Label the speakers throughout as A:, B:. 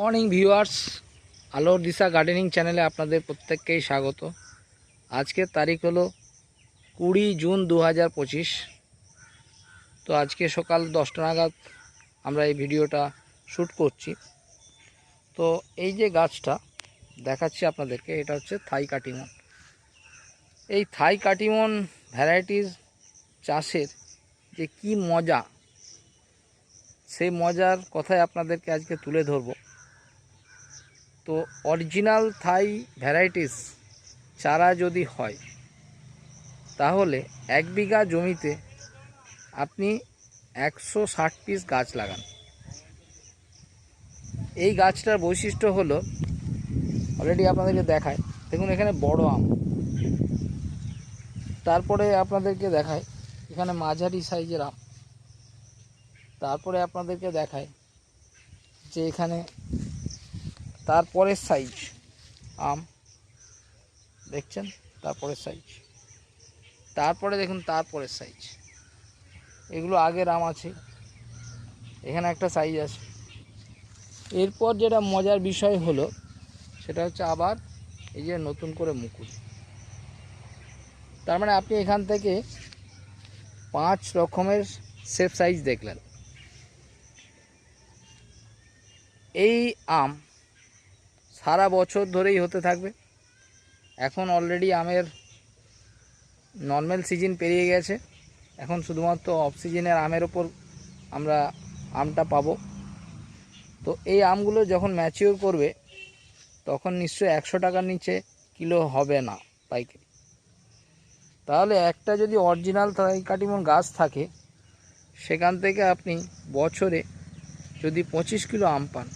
A: Morning viewers আলোর দিশা gardening চ্যানেলে আপনাদের প্রত্যেককেই স্বাগত। আজকের তারিখ হলো কুড়ি জুন দু হাজার পঁচিশ। তো আজকে সকাল দশটা নাগাদ আমরা এই ভিডিওটা শ্যুট করছি। তো এই যে গাছটা, দেখাচ্ছি আপনাদেরকে, এটা হচ্ছে থাই কাটিমন। এই থাই কাটিমন ভ্যারাইটিস চাষের যে কি মজা, সেই মজার কথাই আপনাদেরকে আজকে তুলে ধরবো। তো অরিজিনাল থাই ভ্যারাইটিস চারা যদি হয়, তাহলে এক বিঘা জমিতে আপনি একশো ষাট পিস গাছ লাগান। এই গাছটার বৈশিষ্ট্য হলো অলরেডি আপনাদেরকে দেখায়, দেখুন এখানে বড় আম। তারপরে আপনাদেরকে দেখায়, এখানে মাঝারি সাইজের আম। তারপরে আপনাদেরকে দেখায় যে এখানে তারপরের সাইজ আম, দেখছেন? তারপরের সাইজ তারপরে দেখুন, তারপরের সাইজ এগুলো আগের আম আছে। এখানে একটা সাইজ আছে। এরপর যেটা মজার বিষয় হলো, সেটা হচ্ছে আবার এই যে নতুন করে মুকুল। তার মানে আপনি এখান থেকে পাঁচ রকমের সেফ সাইজ দেখলেন। এই আম সারা বছর ধরেই হতে থাকবে। এখন অলরেডি আমের নর্মাল সিজন পেরিয়ে গেছে। এখন শুধুমাত্র অফ সিজনের আমের ওপর আমরা আমটা পাবো। তো এই আমগুলো যখন ম্যাচিওর করবে, তখন নিশ্চয়ই একশো টাকার নিচে কিলো হবে না পাইকারি। তাহলে একটা যদি অরিজিনাল কাটিমন গাছ থাকে, সেখান থেকে আপনি বছরে যদি পঁচিশ কিলো আম পান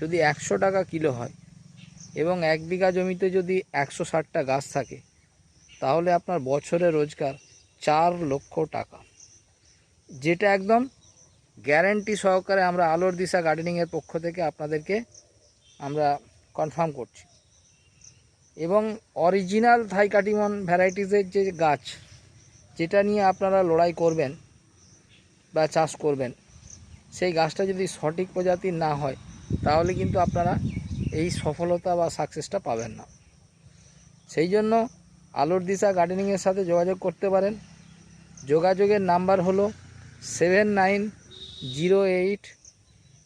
A: যদি একশো টাকা কিলো হয় এবং এক বিঘা জমিতে যদি একশো ষাটটা গাছ থাকে, তাহলে আপনার বছরে রোজগার চার লক্ষ টাকা। যেটা একদম গ্যারেন্টি সহকারে আমরা আলোর দিশা গার্ডেনিংয়ের পক্ষ থেকে আপনাদেরকে আমরা কনফার্ম করছি। এবং অরিজিনাল থাই কাটিমন ভ্যারাইটিসের যে গাছ, যেটা নিয়ে আপনারা লড়াই করবেন বা চাষ করবেন, সেই গাছটা যদি সঠিক প্রজাতির না হয় তাহলে কিন্তু আপনারা এই সফলতা বা সাকসেসটা পাবেন না। সেই জন্য আলোর দিশা গার্ডেনিংয়ের সাথে যোগাযোগ করতে পারেন। যোগাযোগের নাম্বার হলো seven nine zero eight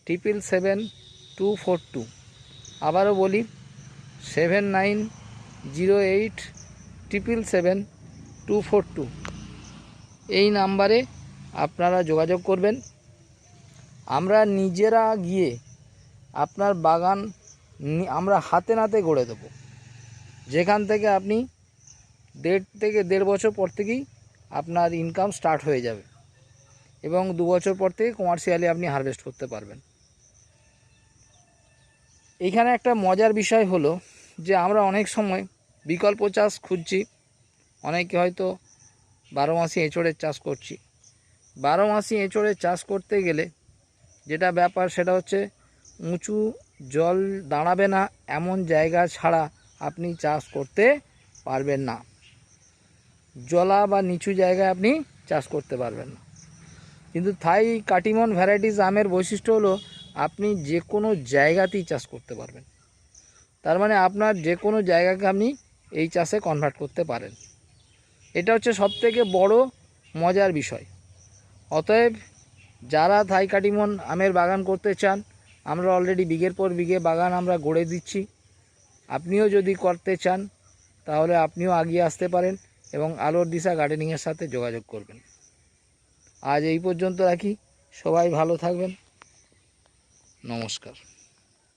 A: triple seven two four two আবারও বলি seven nine zero eight triple seven two four two এই নাম্বারে আপনারা যোগাযোগ করবেন। আমরা নিজেরা গিয়ে আপনার বাগান আমরা হাতে নাতে গড়ে দেবো। যেখান থেকে আপনি দেড় থেকে দেড় বছর পর থেকেই আপনার ইনকাম স্টার্ট হয়ে যাবে এবং দু বছর পর থেকে কমার্শিয়ালি আপনি হারভেস্ট করতে পারবেন। এখানে একটা মজার বিষয় হলো যে আমরা অনেক সময় বিকল্প চাষ খুঁজছি, অনেকে হয়তো বারো মাসি এঁচড়ের চাষ করছি। বারো মাসি এঁচড়ের চাষ করতে গেলে যেটা ব্যাপার সেটা হচ্ছে উঁচু জল দাঁড়াবে না, এমন জায়গা ছাড়া আপনি চাষ করতে পারবেন না। জলা বা নিচু জায়গায় আপনি চাষ করতে পারবেন না। কিন্তু থাই কাটিমন ভ্যারাইটিস আমের বৈশিষ্ট্য হলো, আপনি যে কোনো জায়গাতেই চাষ করতে পারবেন। তার মানে আপনার যে কোনো জায়গাকে আপনি এই চাষে কনভার্ট করতে পারেন। এটা হচ্ছে সবথেকে বড় মজার বিষয়। অতএব যারা থাই কাটিমন আমের বাগান করতে চান আমরা অলরেডি বিঘের পর বিঘে বাগান আমরা গড়ে দিচ্ছি। আপনিও যদি করতে চান, তাহলে আপনিও আগিয়ে আসতে পারেন এবং আলোর দিশা গার্ডেনিংয়ের সাথে যোগাযোগ করবেন। আজ এই পর্যন্ত রাখি। সবাই ভালো থাকবেন। নমস্কার।